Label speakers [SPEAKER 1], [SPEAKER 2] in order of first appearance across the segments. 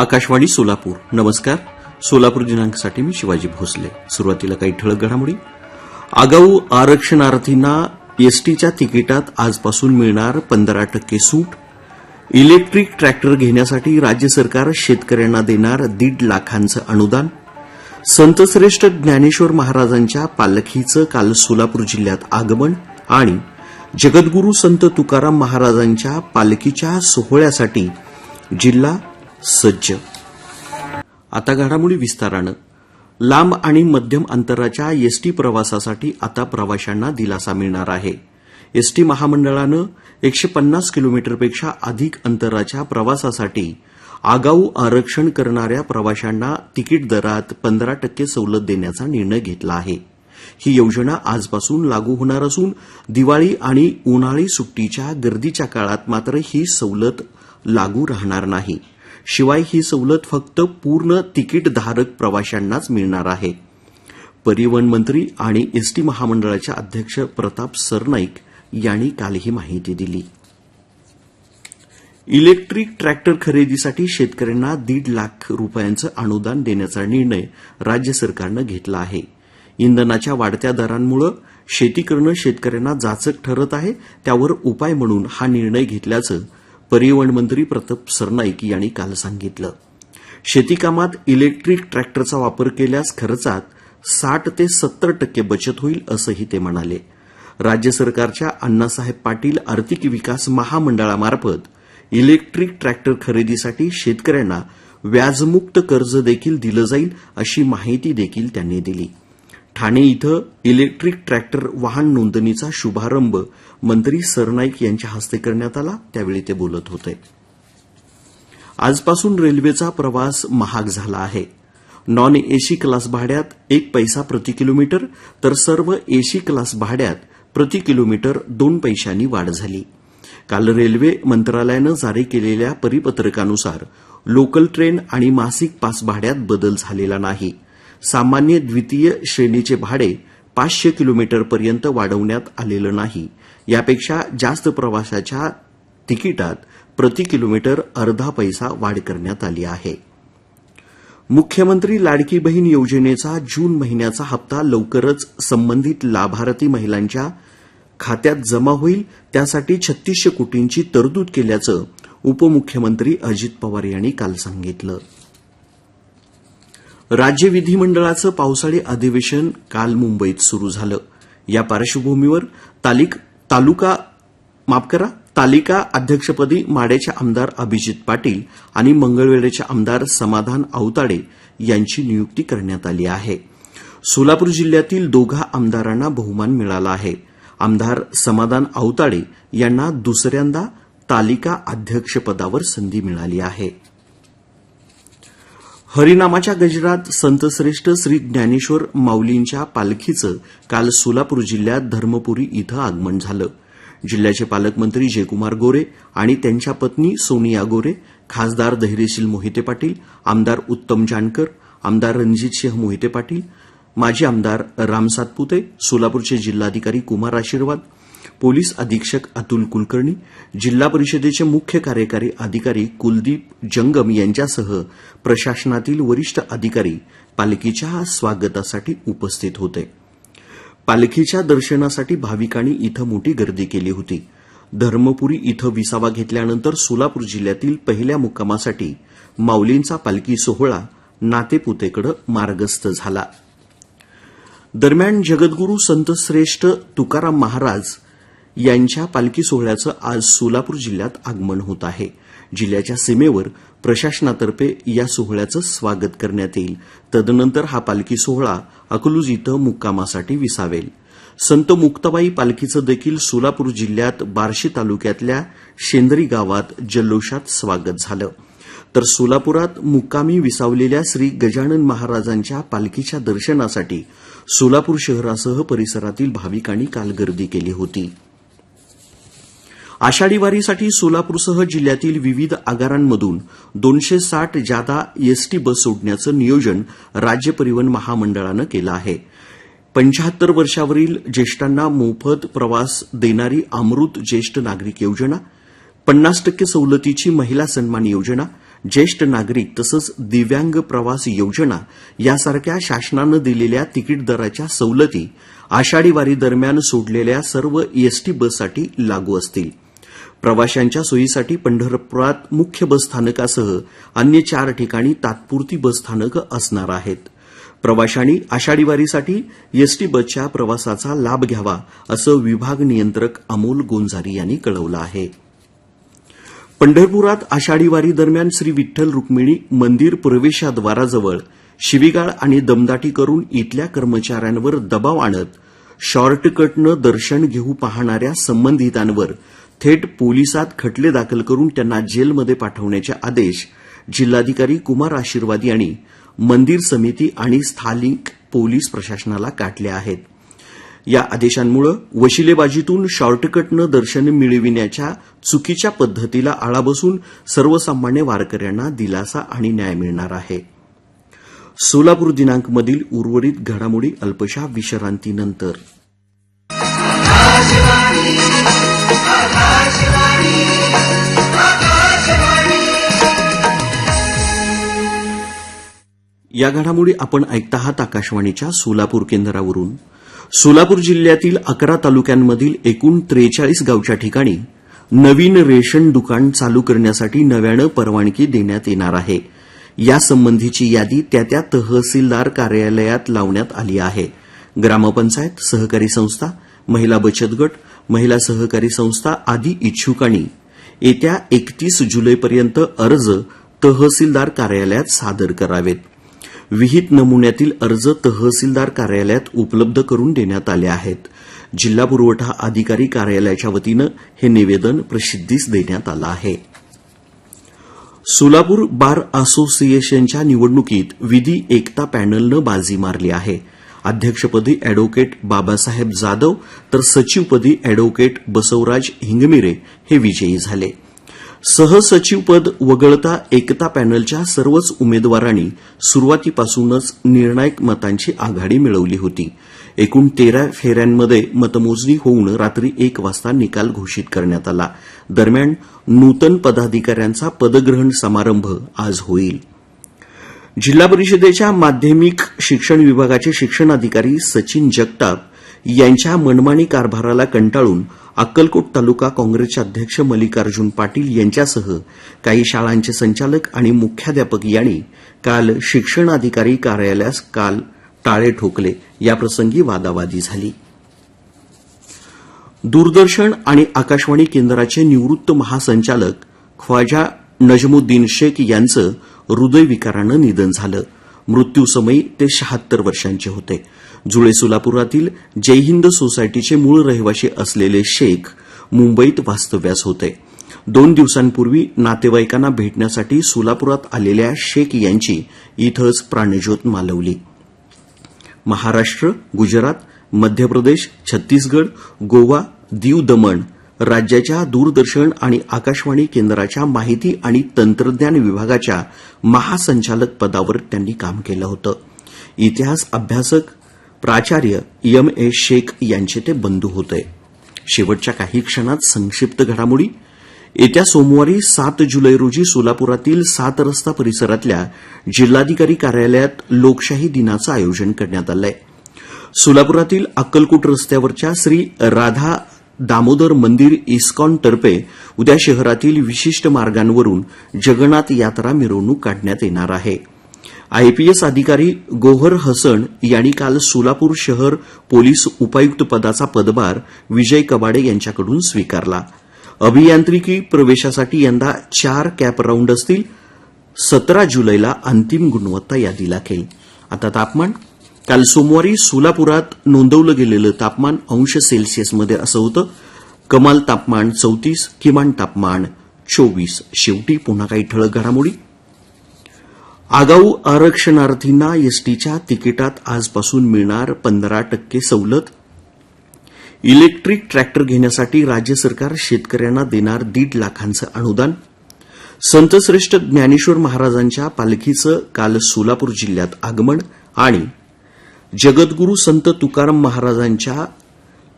[SPEAKER 1] आकाशवाणी सोलापूर. नमस्कार. सोलापूर दिनांकसाठी मी शिवाजी भोसले. सुरुवातीला काही ठळक घडामोडी. आगाऊ आरक्षणार्थींना एसटीच्या तिकिटात आजपासून मिळणार पंधरा टक्के सूट. इलेक्ट्रिक ट्रॅक्टर घेण्यासाठी राज्य सरकार शेतकऱ्यांना देणार दीड लाखांचं अनुदान. संतश्रेष्ठ ज्ञानेश्वर महाराजांच्या पालखीचं काल सोलापूर जिल्ह्यात आगमन आणि जगद्गुरू संत तुकाराम महाराजांच्या पालखीच्या सोहळ्यासाठी जिल्हा सज्ज. आता घडामोडी विस्तारानं लांब आणि मध्यम अंतराच्या एसटी प्रवासासाठी आता प्रवाशांना दिलासा मिळणार आहे. एसटी महामंडळानं एकशे पन्नास किलोमीटरपेक्षा अधिक अंतराच्या प्रवासासाठी आगाऊ आरक्षण करणाऱ्या प्रवाशांना तिकीट दरात पंधरा टक्के सवलत देण्याचा निर्णय घेतला आहे. ही योजना आजपासून लागू होणार असून दिवाळी आणि उन्हाळी सुट्टीच्या गर्दीच्या काळात मात्र ही सवलत लागू राहणार नाही. शिवाय ही सवलत फक्त पूर्ण तिकीटधारक प्रवाशांनाच मिळणार आहे. परिवहन मंत्री आणि एसटी महामंडळाच्या अध्यक्ष प्रताप सरनाईक यांनी काल ही माहिती दिली. इलेक्ट्रिक ट्रॅक्टर खरेदीसाठी शेतकऱ्यांना दीड लाख रुपयांचं अनुदान देण्याचा निर्णय राज्य सरकारनं घेतला आहे. इंधनाच्या वाढत्या दरांमुळे शेती करणं शेतकऱ्यांना जाचक ठरत आहे त्यावर उपाय म्हणून हा निर्णय घेतल्याचं परिवहन मंत्री प्रताप सरनाईक यांनी काल सांगितलं. शेतीकामात इलेक्ट्रिक ट्रॅक्टरचा वापर केल्यास खर्चात साठ ते सत्तर टक्के बचत होईल असंही ते म्हणाले. राज्य सरकारच्या अण्णासाहेब पाटील आर्थिक विकास महामंडळामार्फत इलेक्ट्रिक ट्रॅक्टर खरेदीसाठी शेतकऱ्यांना व्याजमुक्त कर्ज देखील दिलं जाईल अशी माहिती देखील त्यांनी दिली. ठाणे इथं इलेक्ट्रिक ट्रॅक्टर वाहन नोंदणीचा शुभारंभ मंत्री सरनाईक यांच्या हस्ते करण्यात आला. त्यावेळी ते बोलत होते. आजपासून रेल्वेचा प्रवास महाग झाला आहे. नॉन एसी क्लास भाड्यात एक पैसा प्रति किलोमीटर तर सर्व एसी क्लास भाड्यात प्रति किलोमीटर दोन पैशांनी वाढ झाली. काल रेल्वे मंत्रालयानं जारी केलेल्या परिपत्रकानुसार लोकल ट्रेन आणि मासिक पास भाड्यात बदल झालेला नाही. सामान्य द्वितीय श्रेणीचे भाडे पाचशे किलोमीटरपर्यंत वाढवण्यात आलेलं नाही. यापेक्षा जास्त प्रवासाच्या तिकिटात प्रति किलोमीटर अर्धा पैसा वाढ करण्यात आली आहे. मुख्यमंत्री लाडकी बहीण योजनेचा जून महिन्याचा हप्ता लवकरच संबंधित लाभार्थी महिलांच्या खात्यात जमा होईल. त्यासाठी छत्तीसशे कोटींची तरतूद केल्याचं उपमुख्यमंत्री अजित पवार यांनी काल सांगितलं. राज्य विधिमंडळाचं पावसाळी अधिवेशन काल मुंबईत सुरू झालं. या पार्श्वभूमीवर तालिक तालुका माफ करा तालिका अध्यक्षपदी माडेचे आमदार अभिजित पाटील आणि मंगळवेढ्याचे आमदार समाधान औताडे यांची नियुक्ती करण्यात आली आहे. सोलापूर जिल्ह्यातील दोघा आमदारांना बहुमान मिळाला आहे. आमदार समाधान औताडे यांना दुसऱ्यांदा तालिका अध्यक्षपदावर संधी मिळाली आहे. हरिनामाच्या गजरात संतश्रेष्ठ श्री ज्ञानेश्वर माऊलींच्या पालखीचं काल सोलापूर जिल्ह्यात धर्मपुरी इथं आगमन झालं. जिल्ह्याचे पालकमंत्री जयकुमार गोरे आणि त्यांच्या पत्नी सोनिया गोरे खासदार धैर्यशील मोहिते पाटील आमदार उत्तम जानकर आमदार रणजितसिंह मोहिते पाटील माजी आमदार राम सातपुते सोलापूरचे जिल्हाधिकारी कुमार आशीर्वाद पोलीस अधीक्षक अतुल कुलकर्णी जिल्हा परिषदेचे मुख्य कार्यकारी अधिकारी कुलदीप जंगम यांच्यासह प्रशासनातील वरिष्ठ अधिकारी पालखीच्या स्वागतासाठी उपस्थित होते. पालखीच्या दर्शनासाठी भाविकांनी इथं मोठी गर्दी केली होती. धर्मपुरी इथं विसावा घेतल्यानंतर सोलापूर जिल्ह्यातील पहिल्या मुक्कामासाठी माऊलींचा पालखी सोहळा नातेपुतेकडे मार्गस्थ झाला. दरम्यान जगद्गुरू संतश्रेष्ठ तुकाराम महाराज यांच्या पालखी सोहळ्याचं आज सोलापूर जिल्ह्यात आगमन होत आहे. जिल्ह्याच्या सीमेवर प्रशासनातर्फे या सोहळ्याचं स्वागत करण्यात येईल. तदनंतर हा पालखी सोहळा अकलूज इथं मुक्कामासाठी विसावेल. संत मुक्ताबाई पालखीचं देखील सोलापूर जिल्ह्यात बार्शी तालुक्यातल्या शेंदरी गावात जल्लोषात स्वागत झालं. तर सोलापुरात मुक्कामी विसावलेल्या श्री गजानन महाराजांच्या पालखीच्या दर्शनासाठी सोलापूर शहरासह परिसरातील भाविकांनी काल गर्दी केली होती. आषाढी वारीसाठी सोलापूरसह जिल्ह्यातील विविध आगारांमधून दोनशे साठ जादा एसटी बस सोडण्याचं नियोजन राज्य परिवहन महामंडळानं केलं आहे. पंचाहत्तर वर्षावरील ज्येष्ठांना मोफत प्रवास देणारी अमृत ज्येष्ठ नागरिक योजना पन्नास टक्के सवलतीची महिला सन्मान योजना ज्येष्ठ नागरिक तसंच दिव्यांग प्रवास योजना यासारख्या शासनानं दिलेल्या तिकीट दराच्या सवलती आषाढी वारी दरम्यान सोडलेल्या सर्व एसटी बससाठी लागू असतील. प्रवाशांच्या सोयीसाठी पंढरपुरात मुख्य बसस्थानकासह अन्य चार ठिकाणी तात्पुरती बसस्थानकं असणार आहेत. प्रवाशांनी आषाढी वारीसाठी एसटी बसच्या प्रवासाचा लाभ घ्यावा असं विभाग नियंत्रक अमोल गोंजारी यांनी कळवलं आहे. पंढरपुरात आषाढी वारी दरम्यान श्री विठ्ठल रुक्मिणी मंदिर प्रवेशाद्वाराजवळ शिवीगाळ आणि दमदाटी करून इथल्या कर्मचाऱ्यांवर दबाव आणत शॉर्टकटनं दर्शन घेऊ पाहणाऱ्या संबंधितांवर थेट पोलिसात खटले दाखल करून त्यांना जेलमध्ये पाठवण्याचे आदेश जिल्हाधिकारी कुमार आशीर्वाद यांनी मंदिर समिती आणि स्थानिक पोलीस प्रशासनाला काढले आहेत. या आदेशांमुळे वशिलेबाजीतून शॉर्टकटनं दर्शन मिळविण्याच्या चुकीच्या पद्धतीला आळा बसून सर्वसामान्य वारकऱ्यांना दिलासा आणि न्याय मिळणार आहे. सोलापूर दिनांकमधील उर्वरित घडामोडी अल्पशा विश्रांतीनंतर. या घडामोडी आपण ऐकत आहात आकाशवाणीच्या सोलापूर केंद्रावरून. सोलापूर जिल्ह्यातील अकरा तालुक्यांमधील एकूण त्रेचाळीस गावच्या ठिकाणी नवीन रेशन दुकान चालू करण्यासाठी नव्यानं परवानगी देण्यात येणार आहे. यासंबंधीची यादी त्या त्या तहसीलदार कार्यालयात लावण्यात आली आहे. ग्रामपंचायत सहकारी संस्था महिला बचत गट महिला सहकारी संस्था आदी इच्छुकांनी येत्या एकतीस जुलैपर्यंत अर्ज तहसीलदार कार्यालयात सादर करावेत. विहित नमुन्यातील अर्ज तहसीलदार कार्यालयात उपलब्ध करून देण्यात आले आहेत. जिल्हा पुरवठा अधिकारी कार्यालयाच्या वतीनं हे निवेदन प्रसिद्धीस देण्यात आलं आहे. सोलापूर बार असोसिएशनच्या निवडणुकीत विधी एकता पॅनलनं बाजी मारली आहे. अध्यक्षपदी अॅडव्होकेट बाबासाहेब जाधव तर सचिवपदी अॅडव्होकेट बसवराज हिंगमिरे हे विजयी झाले. सहसचिवपद वगळता एकता पॅनलच्या सर्वच उमेदवारांनी सुरुवातीपासूनच निर्णायक मतांची आघाडी मिळवली होती. एकूण तेरा फेऱ्यांमध्ये मतमोजणी होऊन रात्री एक वाजता निकाल घोषित करण्यात आला. दरम्यान नूतन पदाधिकाऱ्यांचा पदग्रहण समारंभ आज होईल. जिल्हा परिषदेच्या माध्यमिक शिक्षण विभागाचे शिक्षणाधिकारी सचिन जगताप यांच्या मनमानी कारभाराला कंटाळून अक्कलकोट तालुका काँग्रेसचे अध्यक्ष मल्लिकार्जुन पाटील यांच्यासह काही शाळांचे संचालक आणि मुख्याध्यापक यांनी काल शिक्षणाधिकारी कार्यालयास काल टाळे ठोकले. याप्रसंगी वादावादी झाली. दूरदर्शन आणि आकाशवाणी केंद्राचे निवृत्त महासंचालक ख्वाजा नजमुद्दीन शेख यांचं हृदयविकारानं निधन झालं. मृत्यूसमयी ते शहात्तर वर्षांचे होते. जुळे सोलापुरातील जयहिंद सोसायटीचे मूळ रहिवाशी असलेले शेख मुंबईत वास्तव्यास होते. दोन दिवसांपूर्वी नातेवाईकांना भेटण्यासाठी सोलापुरात आलेल्या शेख यांची इथंच प्राणज्योत मालवली. महाराष्ट्र गुजरात मध्य प्रदेश छत्तीसगड गोवा दीव दमण राज्याच्या दूरदर्शन आणि आकाशवाणी केंद्राच्या माहिती आणि तंत्रज्ञान विभागाच्या महासंचालक पदावर त्यांनी काम केलं होतं. इतिहास अभ्यासक प्राचार्य एम ए शेख यांचे ते बंधू होते. शेवटच्या काही क्षणात संक्षिप्त घडामोडी. येत्या सोमवारी सात जुलै रोजी सोलापुरातील सात रस्ता परिसरातल्या जिल्हाधिकारी कार्यालयात लोकशाही दिनाचं आयोजन करण्यात आलं आहे सोलापुरातील अक्कलकोट रस्त्यावरच्या श्री राधा दामोदर मंदिर इस्कॉन तर्फे उद्या शहरातील विशिष्ट मार्गांवरून जगन्नाथ यात्रा मिरवणूक काढण्यात येणार आहे. आयपीएस अधिकारी गोहर हसन यांनी काल सोलापूर शहर पोलीस उपायुक्त पदाचा पदभार विजय कबाडे यांच्याकडून स्वीकारला. अभियांत्रिकी प्रवेशासाठी यंदा चार कॅप राऊंड असतील. सतरा जुलैला अंतिम गुणवत्ता यादी लागेल आता तापमान काल सोमवारी सोलापुरात नोंदवलं गेलेलं तापमान अंश सेल्सिअसमध्ये असं होतं. कमाल तापमान चौतीस किमान तापमान चोवीस. शेवटी पुन्हा काही ठळक घडामोडी. आगाऊ आरक्षणार्थींना एसटीच्या तिकिटात आजपासून मिळणार पंधरा टक्के सवलत. इलेक्ट्रिक ट्रॅक्टर घेण्यासाठी राज्य सरकार शेतकऱ्यांना देणार दीड लाखांचं अनुदान. संतश्रेष्ठ ज्ञानेश्वर महाराजांच्या पालखीचं काल सोलापूर जिल्ह्यात आगमन आणि जगद्गुरू संत तुकाराम महाराजांच्या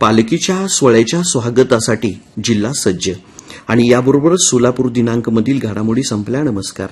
[SPEAKER 1] पालखीच्या सोहळ्याच्या स्वागतासाठी जिल्हा सज्ज. आणि याबरोबरच सोलापूर दिनांकमधील घडामोडी संपल्या. नमस्कार.